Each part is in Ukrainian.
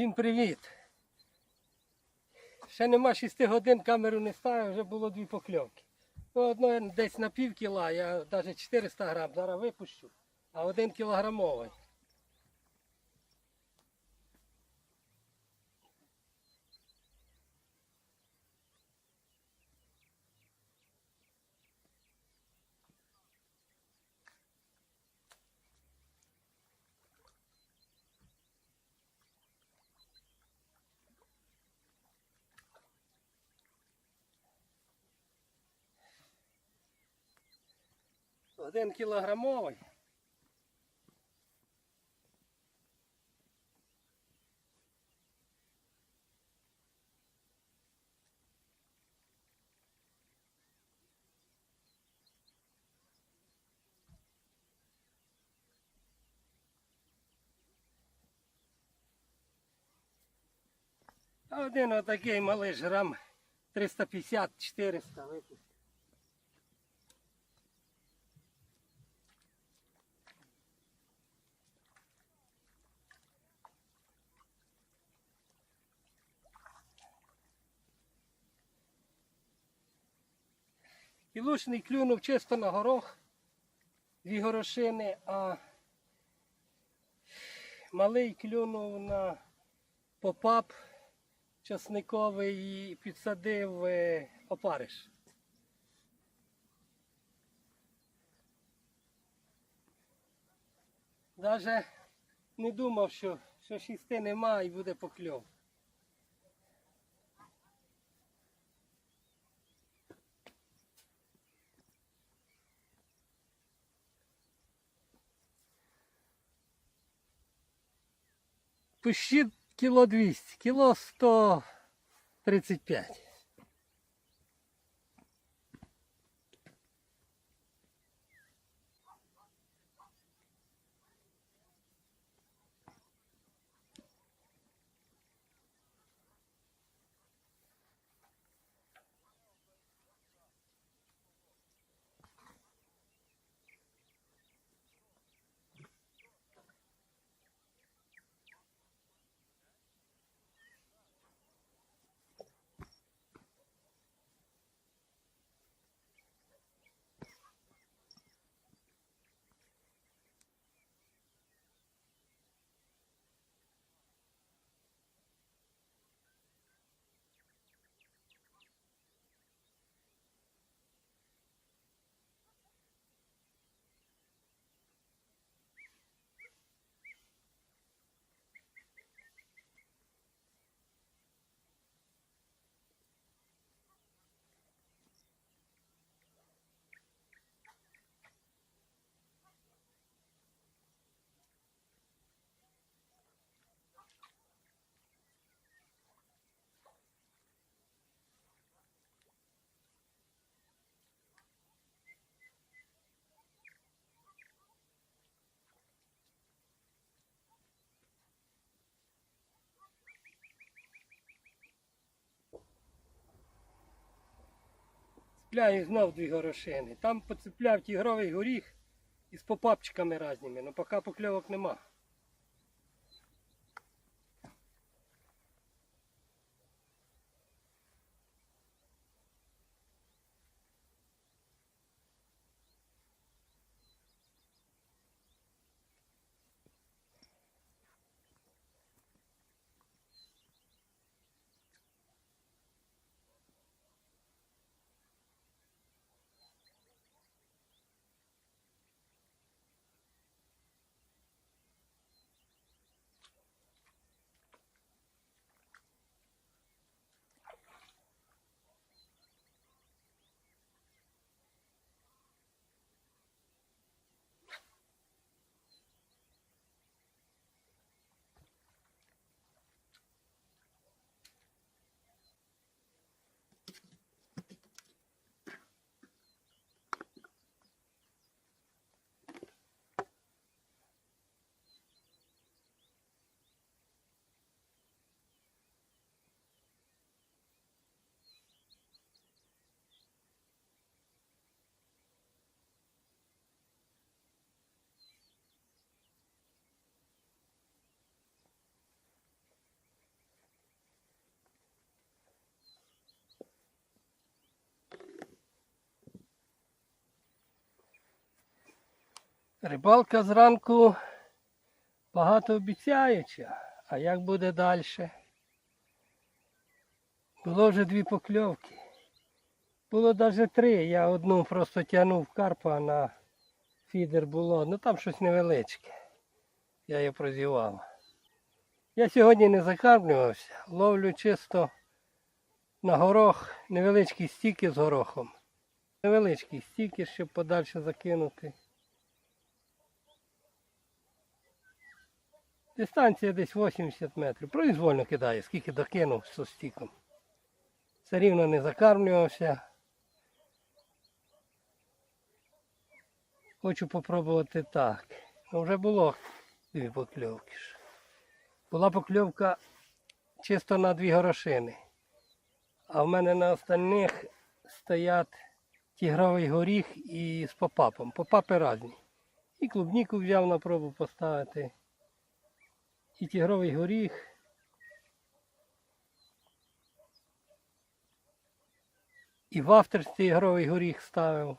Всім привіт! Ще нема 6 годин, камеру не ставив, вже було дві покльовки. Ну, одно десь на пів кіла, я навіть 400 грам зараз випущу, а один кілограмовий. Один кілограмовий. Один отакий малий грам 350-400 випустив. І клюнув чисто на горох, дві горошини, а малий клюнув на попап часниковий і підсадив е, опариш. Даже не думав, що, що шісти нема і буде покльов. Пущі кіло 200, кіло 135. Цепляю знов дві горошини. Там поцепляв тігровий горіх із попапчиками різними, але поки покльовок нема. Рибалка зранку багато обіцяюча, а як буде далі? Було вже дві покльовки. Було навіть три. Я одну просто тягнув карпа на фідер було. Ну там щось невеличке. Я її прозівав. Я сьогодні не закармлювався, ловлю чисто на горох невеличкі стіки з горохом. Невеличкі стіки, щоб подальше закинути. Дистанція десь 80 метрів. Произвольно кидаю, скільки докинув з стіком. Все рівно не закармлювався. Хочу попробувати так. Ну вже було дві покльовки. Була покльовка чисто на дві горошини. А в мене на остальних стоять тігровий горіх і з попапом. Попапи різні. І клубніку взяв на пробу поставити. І тігровий горіх. І вафтерс тігровий горіх ставив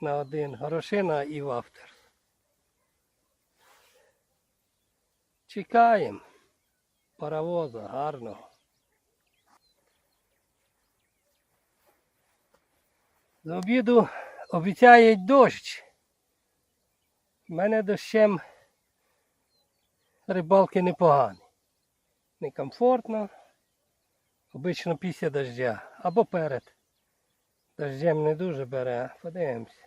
на один. Горошина і вафтерс. Чекаємо паровоза гарного. З обіду обіцяють дощ. У мене дощем рибалки непогані. Некомфортно. Обично після дождя або перед. Дождем не дуже бере, подивимося.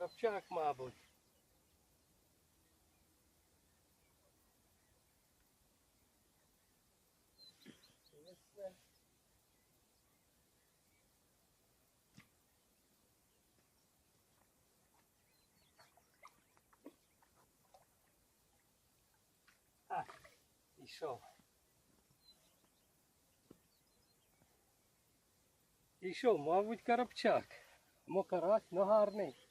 Коробчак, мабуть. А, ішов. Ішов, мабуть, коробчак. Мокарась, но гарний.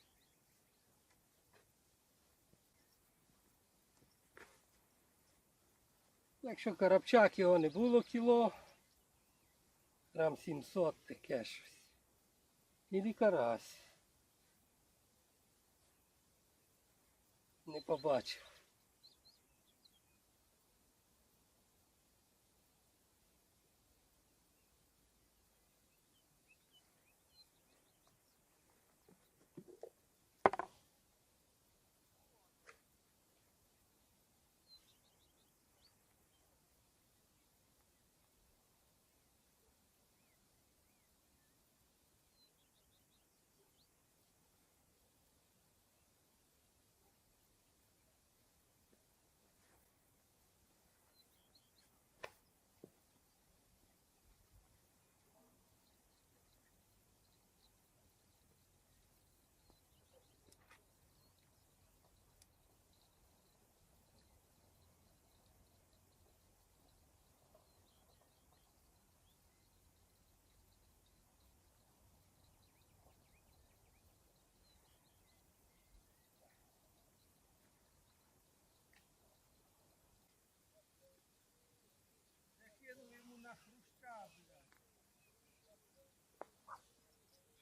Якщо карабчак його не було кіло, грам 700 таке щось. Ілі карась. Не побачив.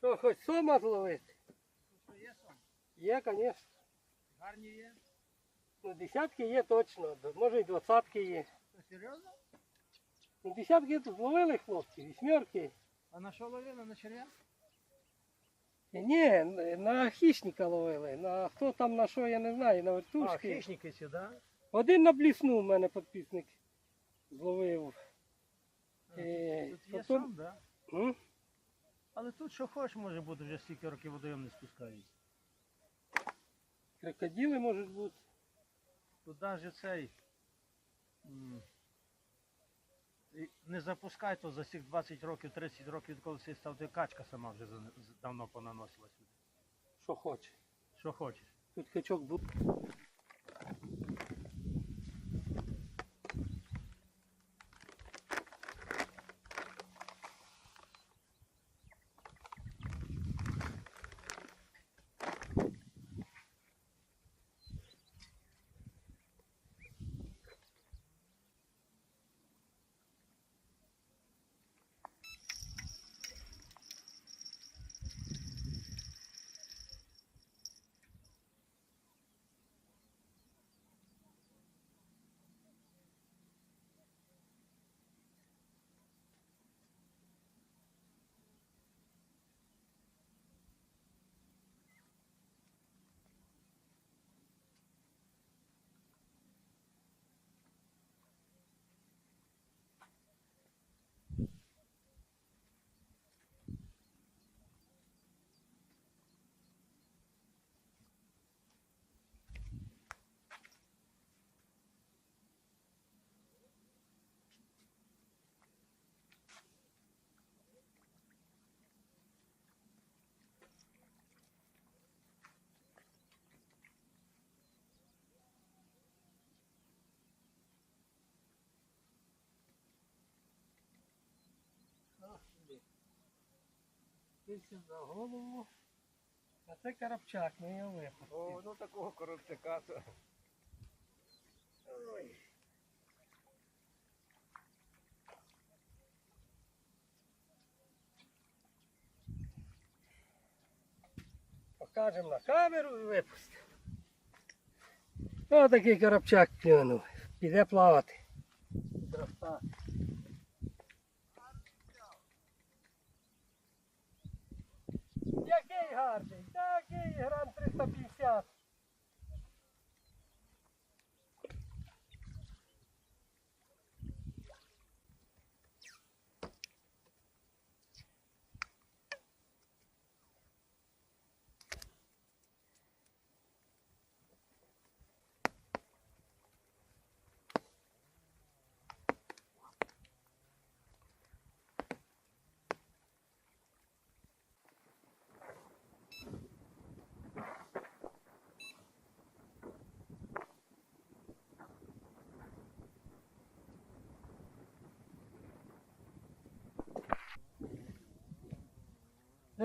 Що, хоч сома зловити? Є, звісно. Гарні є? Ну, десятки є точно, може і двадцятки є. Що, серйозно? Ну, десятки тут зловили хлопці, вісьмерки. А на що ловили? На черв'я? Ні, на хищника ловили. На хто там на що, я не знаю, на А, вертушки. хищники ці, да? Один на блісну в мене підписник зловив. А, Е, Тут є потім- сам, да? М? Але тут що хочеш може бути, вже стільки років водойом не спускається. Крокодили можуть бути. Тут навіть цей. Не запускай, то за цих 20 років, 30 років, відколи цей став, то качка сама вже давно понаносила сюди. Що хоче. Що хочеш. Тут качок буде. Тільки за голову. А це карапчак, ми його випустили. ну такого коробчака. Ой. Покажемо на камеру і випустимо. Ось такий коробчак клюнув. Піде плавати. Краса. Який гарний, такий грам 350.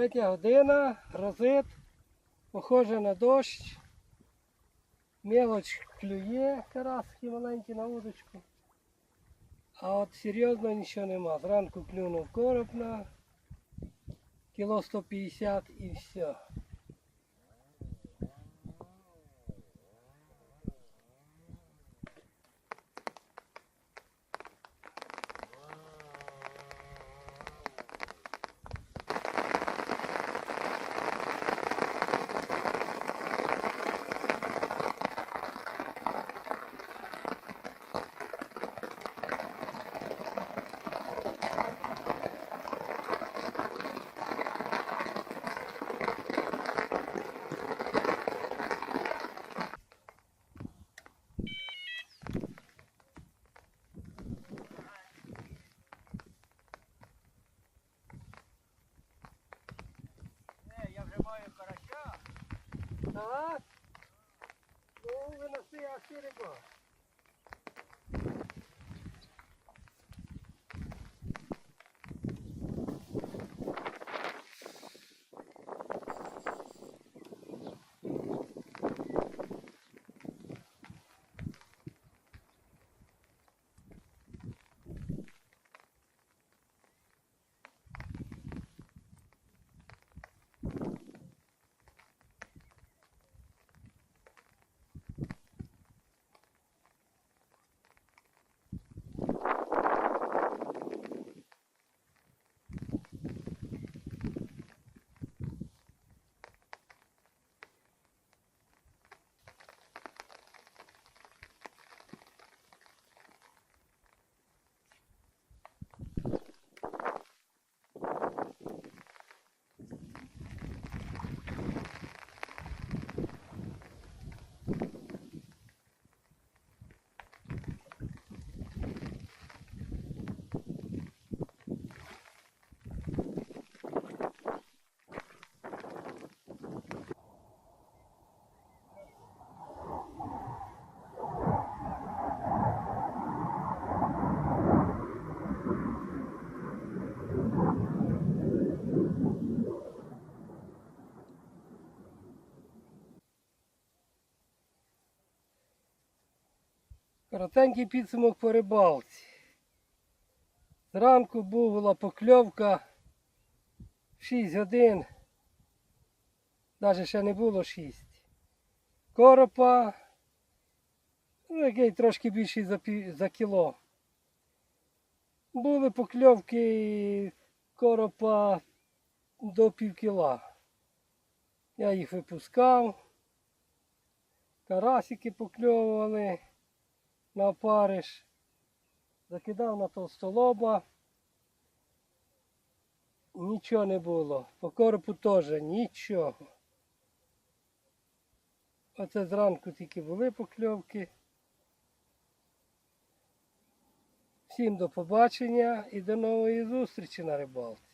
Третя година, розит, похоже на дощ. Мелоч клює, караски маленькі на удочку. А от серйозно нічого нема. Зранку клюнув короб на кіло 150 і все. Так. Ну, виноси а риба. Коротенький підсумок по рибалці. Зранку була покльовка 6 годин. Навіть ще не було 6. Коропа, ну, який трошки більший за, за кіло. Були покльовки коропа до пів кіла. Я їх випускав. Карасики покльовували на опариш. Закидав на толстолоба. Нічого не було. По коропу теж нічого. Оце зранку тільки були покльовки. Всім до побачення і до нової зустрічі на рибалці.